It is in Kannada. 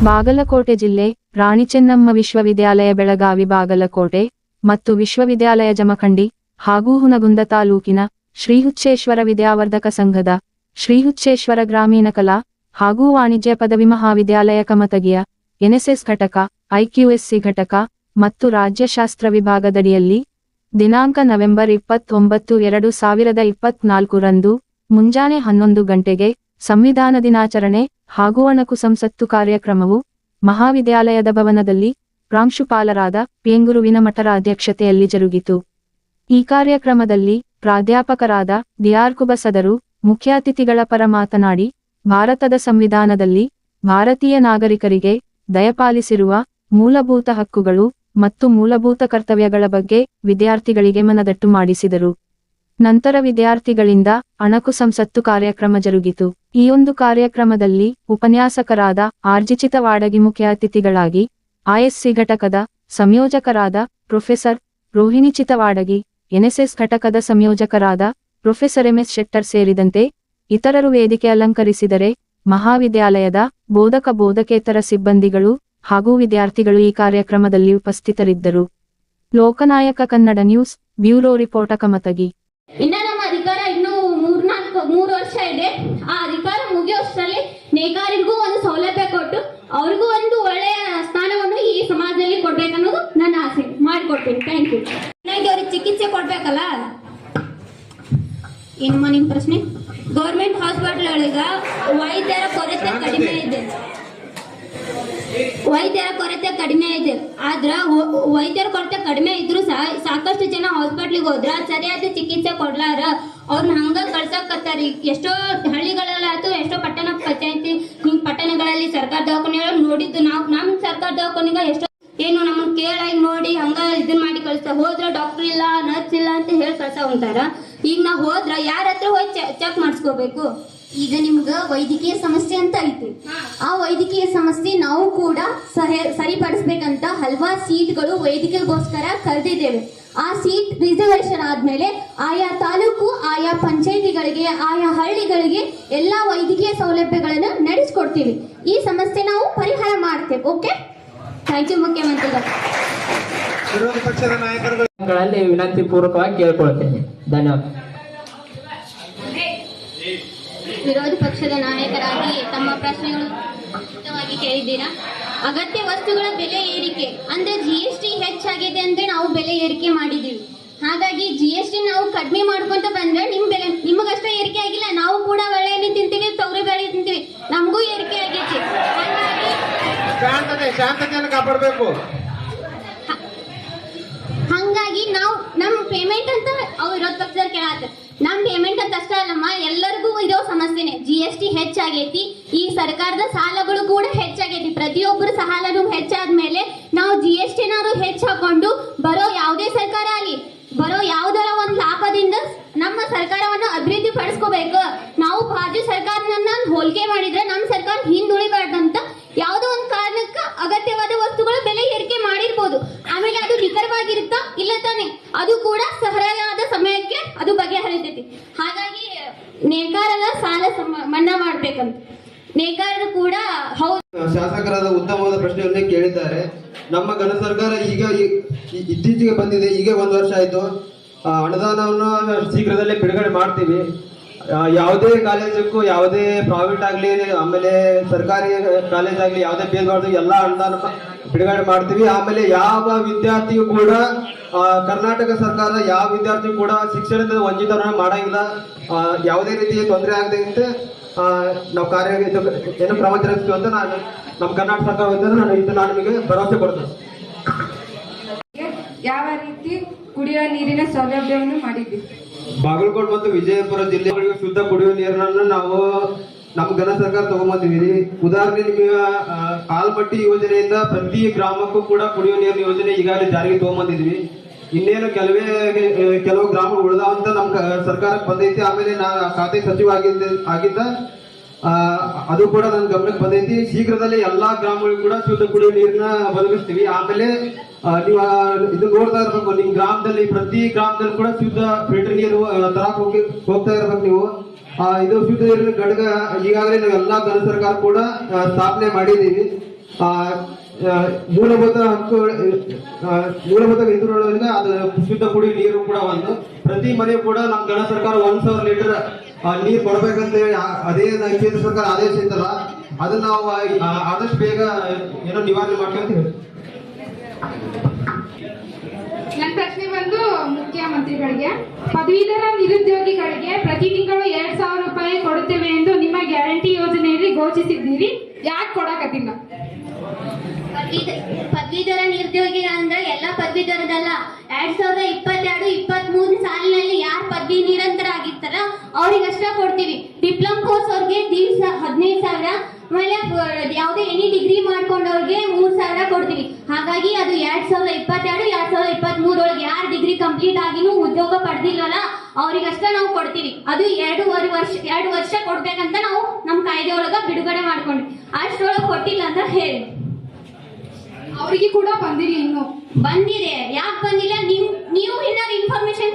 ಬಾಗಲಕೋಟೆ ಜಿಲ್ಲೆ ರಾಣಿ ಚೆನ್ನಮ್ಮ ವಿಶ್ವವಿದ್ಯಾಲಯ ಬೆಳಗಾವಿ ಬಾಗಲಕೋಟೆ ಮತ್ತು ವಿಶ್ವವಿದ್ಯಾಲಯ ಜಮಖಂಡಿ ಹಾಗೂ ಹುನಗುಂದ ತಾಲೂಕಿನ ಶ್ರೀಹುಚ್ಚೇಶ್ವರ ವಿದ್ಯಾವರ್ಧಕ ಸಂಘದ ಶ್ರೀಹುಚ್ಚೇಶ್ವರ ಗ್ರಾಮೀಣ ಕಲಾ ಹಾಗೂ ವಾಣಿಜ್ಯ ಪದವಿ ಮಹಾವಿದ್ಯಾಲಯ ಕಮತಗಿಯ ಎನ್ಎಸ್ಎಸ್ ಘಟಕ, ಐಕ್ಯೂಎಸ್ಸಿ ಘಟಕ ಮತ್ತು ರಾಜ್ಯಶಾಸ್ತ್ರ ವಿಭಾಗದಡಿಯಲ್ಲಿ ದಿನಾಂಕ ನವೆಂಬರ್ ಇಪ್ಪತ್ತೊಂಬತ್ತು ಎರಡು ಸಾವಿರದ ಇಪ್ಪತ್ನಾಲ್ಕರಂದು ಮುಂಜಾನೆ ಹನ್ನೊಂದು ಗಂಟೆಗೆ ಸಂವಿಧಾನ ದಿನಾಚರಣೆ ಹಾಗೂ ಅಣಕು ಸಂಸತ್ತು ಕಾರ್ಯಕ್ರಮವು ಮಹಾವಿದ್ಯಾಲಯದ ಭವನದಲ್ಲಿ ಪ್ರಾಂಶುಪಾಲರಾದ ಪೇಂಗುರುವಿನ ಮಠರ ಅಧ್ಯಕ್ಷತೆಯಲ್ಲಿ ಜರುಗಿತು. ಈ ಕಾರ್ಯಕ್ರಮದಲ್ಲಿ ಪ್ರಾಧ್ಯಾಪಕರಾದ ದಿಯಾರ್ ಕುಬಸದರು ಮುಖ್ಯ ಅತಿಥಿಗಳ ಪರ ಮಾತನಾಡಿ, ಭಾರತದ ಸಂವಿಧಾನದಲ್ಲಿ ಭಾರತೀಯ ನಾಗರಿಕರಿಗೆ ದಯಪಾಲಿಸಿರುವ ಮೂಲಭೂತ ಹಕ್ಕುಗಳು ಮತ್ತು ಮೂಲಭೂತ ಕರ್ತವ್ಯಗಳ ಬಗ್ಗೆ ವಿದ್ಯಾರ್ಥಿಗಳಿಗೆ ಮನದಟ್ಟು ಮಾಡಿಸಿದರು. ನಂತರ ವಿದ್ಯಾರ್ಥಿಗಳಿಂದ ಅಣಕು ಸಂಸತ್ತು ಕಾರ್ಯಕ್ರಮ ಜರುಗಿತು. ಈ ಒಂದು ಕಾರ್ಯಕ್ರಮದಲ್ಲಿ ಉಪನ್ಯಾಸಕರಾದ ಆರ್ಜಿಚಿತ ವಾಡಗಿ ಮುಖ್ಯ ಅತಿಥಿಗಳಾಗಿ ಐಎಸ್ಸಿ ಘಟಕದ ಸಂಯೋಜಕರಾದ ಪ್ರೊಫೆಸರ್ ರೋಹಿಣಿಚಿತ ವಾಡಗಿ, ಎನ್ಎಸ್ಎಸ್ ಘಟಕದ ಸಂಯೋಜಕರಾದ ಪ್ರೊಫೆಸರ್ ಎಂಎಸ್ ಶೆಟ್ಟರ್ ಸೇರಿದಂತೆ ಇತರರು ವೇದಿಕೆ ಅಲಂಕರಿಸಿದರೆ ಮಹಾವಿದ್ಯಾಲಯದ ಬೋಧಕ ಬೋಧಕೇತರ ಸಿಬ್ಬಂದಿಗಳು ಹಾಗೂ ವಿದ್ಯಾರ್ಥಿಗಳು ಈ ಕಾರ್ಯಕ್ರಮದಲ್ಲಿ ಉಪಸ್ಥಿತರಿದ್ದರು. Lokanayaka Kannada news, bureau report Kamatagi. ಇನ್ನ ನಮ್ಮ ಅಧಿಕಾರ ಇನ್ನು ಮೂರ್ನಾಲ್ಕು ಮೂರು ವರ್ಷ ಇದೆ. ಆ ಅಧಿಕಾರ ಮುಗಿಯೋಷ್ಟರಲ್ಲಿ ನೇಕಾರಿಗೂ ಒಂದು ಸೌಲಭ್ಯ ಕೊಟ್ಟು ಅವ್ರಿಗೂ ಒಂದು ಒಳ್ಳೆಯ ಸ್ಥಾನವನ್ನು ಈ ಸಮಾಜದಲ್ಲಿ ಕೊಡ್ಬೇಕನ್ನೋದು ನನ್ನ ಆಸೆ. ಮಾಡಿಕೊಡ್ತೀನಿ. ಥ್ಯಾಂಕ್ ಯು ನನಗೆ ಅವ್ರಿಗೆ ಚಿಕಿತ್ಸೆ ಕೊಡ್ಬೇಕಲ್ಲ? ಏನಮ್ಮ ನಿಮ್ಮ ಪ್ರಶ್ನೆ? ಗೌರ್ಮೆಂಟ್ ಹಾಸ್ಪಿಟ್ಲ್ಗಳಿಗ ವೈದ್ಯರ ಕೊರತೆ ಕಡಿಮೆ ಇದೆ. ವೈದ್ಯರ ಕೊರತೆ ಕಡಿಮೆ ಇದೆ. ಆದ್ರ ವೈದ್ಯರ ಕೊರತೆ ಕಡಿಮೆ ಇದ್ರು ಸಹ ಸಾಕಷ್ಟು ಜನ ಹಾಸ್ಪಿಟ್ಲಿಗೆ ಹೋದ್ರ ಸರಿಯಾದ ಚಿಕಿತ್ಸೆ ಕೊಡ್ಲಾರ. ಅವ್ರನ್ನ ಹಂಗ ಕಳ್ಸಕತ್ತಾರಿ. ಎಷ್ಟೋ ಹಳ್ಳಿಗಳಲ್ಲಾತು ಎಷ್ಟೋ ಪಟ್ಟಣ ಪಂಚಾಯತಿ ಹಿಂಗ್ ಪಟ್ಟಣಗಳಲ್ಲಿ ಸರ್ಕಾರ ದವಾಖಾನೆಗಳು ನೋಡಿದ್ದು ನಾವು, ನಮ್ ಸರ್ಕಾರ ದವಾಖಾನೆಗ ಎಷ್ಟೋ ಏನು ನಮ್ಮನ್ನ ಕೇಳಾಗಿ ನೋಡಿ ಹಂಗ ಇದನ್ ಮಾಡಿ ಕಳಿಸ್ತಾ ಹೋದ್ರ ಡಾಕ್ಟರ್ ಇಲ್ಲ ನರ್ಸ್ ಇಲ್ಲ ಅಂತ ಹೇಳಿ ಕಳ್ಸ ಹೊಂಟಾರ ಈಗ ನಾವು ಹೋದ್ರ ಯಾರ ಹತ್ರ ಹೋಗಿ ಚೆಕ್ ಮಾಡಿಸ್ಕೋಬೇಕು? ಈಗ ನಿಮ್ಗ ವೈದ್ಯಕೀಯ ಸಮಸ್ಯೆ ಅಂತ ಐತಿ. ಆ ವೈದ್ಯಕೀಯ ಸಮಸ್ಯೆ ನಾವು ಕೂಡ ಸರಿಪಡಿಸ್ಬೇಕಂತ ಹಲವಾರು ಸೀಟ್ಗಳು ವೈದ್ಯಕೀಯಗೋಸ್ಕರ ಕರೆದಿದ್ದೇವೆ. ಆ ಸೀಟ್ ರಿಸರ್ವೇಶನ್ ಆದ್ಮೇಲೆ ಆಯಾ ತಾಲೂಕು ಆಯಾ ಪಂಚಾಯತಿಗಳಿಗೆ ಆಯಾ ಹಳ್ಳಿಗಳಿಗೆ ಎಲ್ಲಾ ವೈದ್ಯಕೀಯ ಸೌಲಭ್ಯಗಳನ್ನು ನಡೆಸ್ಕೊಡ್ತೀವಿ. ಈ ಸಮಸ್ಯೆ ನಾವು ಪರಿಹಾರ ಮಾಡ್ತೇವೆ ಓಕೆ? ಥ್ಯಾಂಕ್ ಯು ಮುಖ್ಯಮಂತ್ರಿಗಳು. ವಿರೋಧ ಪಕ್ಷದ ನಾಯಕರುಗಳಲ್ಲಿ ವಿನಂತಿ ಪೂರ್ವಕವಾಗಿ ಕೇಳ್ಕೊಳ್ತೇನೆ. ಧನ್ಯವಾದ. ವಿರೋಧ ಪಕ್ಷದ ನಾಯಕರಾಗಿ ತಮ್ಮ ಪ್ರಶ್ನೆಗಳು ಕೇಳಿದ್ದೀರಾ? ಅಗತ್ಯ ವಸ್ತುಗಳ ಬೆಲೆ ಏರಿಕೆ. ಅಂದ್ರೆ ಜಿ ಎಸ್ ಟಿ ಹೆಚ್ಚಾಗಿದೆ ಅಂದ್ರೆ ನಾವು ಬೆಲೆ ಏರಿಕೆ ಮಾಡಿದೀವಿ ಹಾಗಾಗಿ ಜಿ ಎಸ್ ಟಿ ನಾವು ಕಡಿಮೆ ಮಾಡ್ಕೊಂತ ಬಂದ್ರೆ ನಿಮ್ ಬೆಲೆ ನಿಮಗಷ್ಟೇ ಏರಿಕೆ ಆಗಿಲ್ಲ ನಾವು ಕೂಡ ಒಳ್ಳೆಯನ್ನು ತಿಂತೀವಿ ತೊಗರಿ ಬೇಳೆ ತಿಂತೀವಿ. ನಮಗೂ ಏರಿಕೆ ಆಗೈತಿ. ಹಾಗಾಗಿ ಶಾಂತತೆ ಶಾಂತತೆಯನ್ನು ಕಾಪಾಡಬೇಕು. ಹಂಗಾಗಿ ನಾವು ನಮ್ ಪೇಮೆಂಟ್ ಅಂತ ಅವ್ರು ವಿರೋಧ ಪಕ್ಷದವ್ರು ಕೇಳತ್ತ. ನಮ್ ಪೇಮೆಂಟ್ ಅಂತ ಅಷ್ಟೇ ಅಲ್ಲಮ್ಮ ಎಲ್ಲರಿಗೂ ಇರೋ ಸಮಸ್ಯೆನೆ. ಜಿ ಎಸ್ ಟಿ ಹೆಚ್ಚಾಗೈತಿ. ಈ ಸರ್ಕಾರದ ಸಾಲಗಳು ಕೂಡ ಹೆಚ್ಚಾಗೈತಿ. ಪ್ರತಿಯೊಬ್ಬರು ಸಾಲನು ಹೆಚ್ಚಾದ್ಮೇಲೆ ನಾವು ಜಿ ಎಸ್ ಟಿನಾರು ಹೆಚ್ಚು ಹಾಕೊಂಡು ಬರೋ ಯಾವುದೇ ಸರ್ಕಾರ ಆಗಲಿ, ಬರೋ ಯಾವುದರ ಒಂದು ಲಾಭದಿಂದ ನಮ್ಮ ಸರ್ಕಾರವನ್ನು ಅಭಿವೃದ್ಧಿ ಪಡಿಸ್ಕೋಬೇಕು. ನಾವು ಬಾಜು ಸರ್ಕಾರನ ಹೋಲಿಕೆ ಮಾಡಿದ್ರೆ ನಮ್ಮ ಸರ್ಕಾರ ಹಿಂದುಳಿಬಾರ್ದಂತ ಯಾವುದೋ ಒಂದು ಕಾರಣಕ್ಕೆ ಅಗತ್ಯವಾದ ವಸ್ತುಗಳ ಬೆಲೆ ಏರಿಕೆ ಮಾಡಿರ್ಬೋದು. ಆಮೇಲೆ ಅದು ನಿಖರವಾಗಿರುತ್ತಾ ಇಲ್ಲ ತಾನೆ? ಅದು ಕೂಡ ಸರಿಯಾದ ಸಮಯಕ್ಕೆ ಅದು ಬಗೆಹರಿತೈತಿ ಹಾಗಾಗಿ ನೇಕಾರರ ಸಾಲ ಸಮ- ಮಾಡ್ಬೇಕಂತ ನೇಕಾರರು ಕೂಡ ಹೌದು. ಶಾಸಕರಾದ ಉತ್ತಮವಾದ ಪ್ರಶ್ನೆಯನ್ನೇ ಕೇಳಿದ್ದಾರೆ. ನಮ್ಮ ಘನ ಸರ್ಕಾರ ಈಗ ಇತ್ತೀಚೆಗೆ ಬಂದಿದೆ ಈಗ ಒಂದು ವರ್ಷ ಆಯ್ತು. ಅನುದಾನವನ್ನು ಶೀಘ್ರದಲ್ಲೇ ಬಿಡುಗಡೆ ಮಾಡ್ತೀವಿ. ಯಾವುದೇ ಕಾಲೇಜಕ್ಕೂ ಯಾವುದೇ ಪ್ರಾವೇಟ್ ಆಗಲಿ, ಆಮೇಲೆ ಸರ್ಕಾರಿ ಕಾಲೇಜ್ ಆಗಲಿ, ಯಾವುದೇ ಭೇದ ಮಾಡಿದ್ರು ಎಲ್ಲ ಅನುದಾನ ಬಿಡುಗಡೆ ಮಾಡ್ತೀವಿ. ಆಮೇಲೆ ಯಾವ ವಿದ್ಯಾರ್ಥಿಯು ಕೂಡ ಕರ್ನಾಟಕ ಸರ್ಕಾರ ಯಾವ ವಿದ್ಯಾರ್ಥಿಯು ಕೂಡ ಶಿಕ್ಷಣದಿಂದ ವಂಚಿತರನ್ನ ಮಾಡಂಗಿಲ್ಲ. ಯಾವುದೇ ರೀತಿಯ ತೊಂದರೆ ಆಗದಂತೆ ಅಂತ ನಾವು ಕಾರ್ಯ ಏನು ಕ್ರಮ ಜರುಗಿಸ್ತೀವಿ ಅಂತ ನಾನು ನಮ್ಮ ಕರ್ನಾಟಕ ಸರ್ಕಾರ ನಾನು ಇದು ನಾನು ನಿಮಗೆ ಭರವಸೆ ಕೊಡ್ತೇನೆ. ಯಾವ ರೀತಿ ಕುಡಿಯುವ ನೀರಿನ ಸೌಲಭ್ಯವನ್ನು ಮಾಡಿದ್ದೀವಿ ಬಾಗಲಕೋಟೆ ಮತ್ತು ವಿಜಯಪುರ ಜಿಲ್ಲೆಗಳಿಗೆ ಶುದ್ಧ ಕುಡಿಯುವ ನೀರನ್ನು ನಾವು ನಮ್ಮ ಘನ ಸರ್ಕಾರ ತಗೊಂಬಂದಿದ್ದೀರಿ ಉದಾಹರಣೆ ನಿಮಗೆ ಕಾಲ್ಪಟ್ಟಿ ಯೋಜನೆಯಿಂದ ಪ್ರತಿ ಗ್ರಾಮಕ್ಕೂ ಕೂಡ ಕುಡಿಯುವ ನೀರಿನ ಯೋಜನೆ ಈಗಾಗಲೇ ಜಾರಿಗೆ ತಗೊಂಬಂದಿದ್ವಿ. ಇನ್ನೇನು ಕೆಲವೇ ಕೆಲವು ಗ್ರಾಮಗಳು ಉಳಿದಾವಂತ ನಮ್ಮ ಸರ್ಕಾರಕ್ಕೆ ಬಂದೈತಿ. ಆಮೇಲೆ ನಾ, ಖಾತೆ ಸಚಿವ ಆಗಿದ್ದ ಆಗಿದ್ದ ಅದು ಕೂಡ ನನ್ನ ಗಮನಕ್ಕೆ ಬಂದೈತಿ. ಶೀಘ್ರದಲ್ಲೇ ಎಲ್ಲಾ ಗ್ರಾಮಗಳಿಗೂ ಕೂಡ ಶುದ್ಧ ಕುಡಿಯುವ ನೀರನ್ನ ಒದಗಿಸ್ತೀವಿ. ಆಮೇಲೆ ನೀವು ಇದು ನೋಡ್ತಾ ಇರ್ಬೇಕು. ನಿಮ್ ಗ್ರಾಮದಲ್ಲಿ, ಪ್ರತಿ ಗ್ರಾಮದಲ್ಲಿ ಕೂಡ ಶುದ್ಧ ಫಿಲ್ಟರ್ ನೀರು ತರಕ್ ಹೋಗಿ, ಹೋಗ್ತಾ ಇರ್ಬೇಕು ನೀವು. ಇದು ಶುದ್ಧ ನೀರಿನ ಘಟಕ ಈಗಾಗಲೇ ನಾವು ಎಲ್ಲಾ ಘನ ಸರ್ಕಾರ ಕೂಡ ಸ್ಥಾಪನೆ ಮಾಡಿದ್ದೀವಿ. ಮೂಲಭೂತ ಹಕ್ಕು ಮೂಲಭೂತ ಇದ್ರೊಳಗೆ ಅದು ಶುದ್ಧ ಕುಡಿ ನೀರು ಕೂಡ ಒಂದು ಪ್ರತಿ ಮನೆ ಕೂಡ ನಮ್ಮ ಗಣ ಸರ್ಕಾರ ಒಂದ್ ಸಾವಿರ ಲೀಟರ್ ನೀರು ಕೊಡ್ಬೇಕಂತ ಹೇಳಿ ಅದೇ ಕೇಂದ್ರ ಸರ್ಕಾರ ಆದೇಶ ಇತ್ತಲ್ಲ, ಅದನ್ನ ನಾವು ಆದಷ್ಟು ಬೇಗ ಏನೋ ನಿವಾರಣೆ ಮಾಡ್ಕೊಂತ ಹೇಳಿ. ಮುಖ್ಯಮಂತ್ರಿಗಳಿಗೆ ಪದವೀಧರ ನಿರುದ್ಯೋಗಿಗಳಿಗೆ ಪ್ರತಿ ತಿಂಗಳು ಎರಡ್ ಸಾವಿರ ರೂಪಾಯಿ ಕೊಡುತ್ತೇವೆ ಎಂದು ನಿಮ್ಮ ಗ್ಯಾರಂಟಿ ಯೋಜನೆಯಲ್ಲಿ ಘೋಷಿಸಿದ್ದೀರಿ. ಯಾಕೆ ಕೊಡಕತ್ತಿಲ್ಲ? ಪದವೀಧರ ನಿರುದ್ಯೋಗಿ ಅಂದ್ರೆ ಎಲ್ಲ ಪದವೀಧರದಲ್ಲ. ಎರಡ್ ಸಾವಿರದ ಇಪ್ಪತ್ತೆರಡು ಇಪ್ಪತ್ತ್ ಮೂರು ಸಾಲಿನಲ್ಲಿ ಯಾರು ಪದವಿ ನಿರಂತರ ಆಗಿರ್ತಾರ ಅವ್ರಿಗಷ್ಟ ಕೊಡ್ತೀವಿ. ಡಿಪ್ಲೊಮ್ ಕೋರ್ಸ್ ಅವ್ರಿಗೆ ದಿವ್ಸ ಹದಿನೈದು ಸಾವಿರ ಆಮೇಲೆ ಯಾವುದೇ ಎನಿ ಡಿಗ್ರಿ ಮಾಡ್ಕೊಂಡವ್ರಿಗೆ ಮೂರು ಸಾವಿರ ಕೊಡ್ತೀವಿ. ಹಾಗಾಗಿ ಅದು ಎರಡ್ ಸಾವಿರದ ಇಪ್ಪತ್ತೆರಡು ಎರಡ್ ಸಾವಿರದ ಇಪ್ಪತ್ತ್ ಮೂರೊಳಗೆ ಯಾರು ಡಿಗ್ರಿ ಕಂಪ್ಲೀಟ್ ಆಗಿನೂ ಉದ್ಯೋಗ ಪಡೆದಿಲ್ವಲ್ಲ ಅವ್ರಿಗಷ್ಟ ನಾವು ಕೊಡ್ತೀವಿ. ಅದು ಎರಡೂವರೆ ವರ್ಷ ಎರಡು ವರ್ಷ ಕೊಡ್ಬೇಕಂತ ನಾವು ನಮ್ಮ ಕಾಯ್ದೆ ಒಳಗ ಬಿಡುಗಡೆ ಮಾಡ್ಕೊಂಡ್ವಿ. ಅಷ್ಟೊಳಗೆ ಕೊಟ್ಟಿಲ್ಲ ಅಂತ ಹೇಳಿ. ಅವರಿಗೆ ಕೂಡ ಬಂದಿಲ್ಲ ಇನ್ನು. ಬಂದಿದೆ. ಯಾಕೆ ಬಂದಿಲ್ಲ? ನೀವು ನೀವು ಏನಾದ್ರು ಇನ್ಫಾರ್ಮೇಶನ್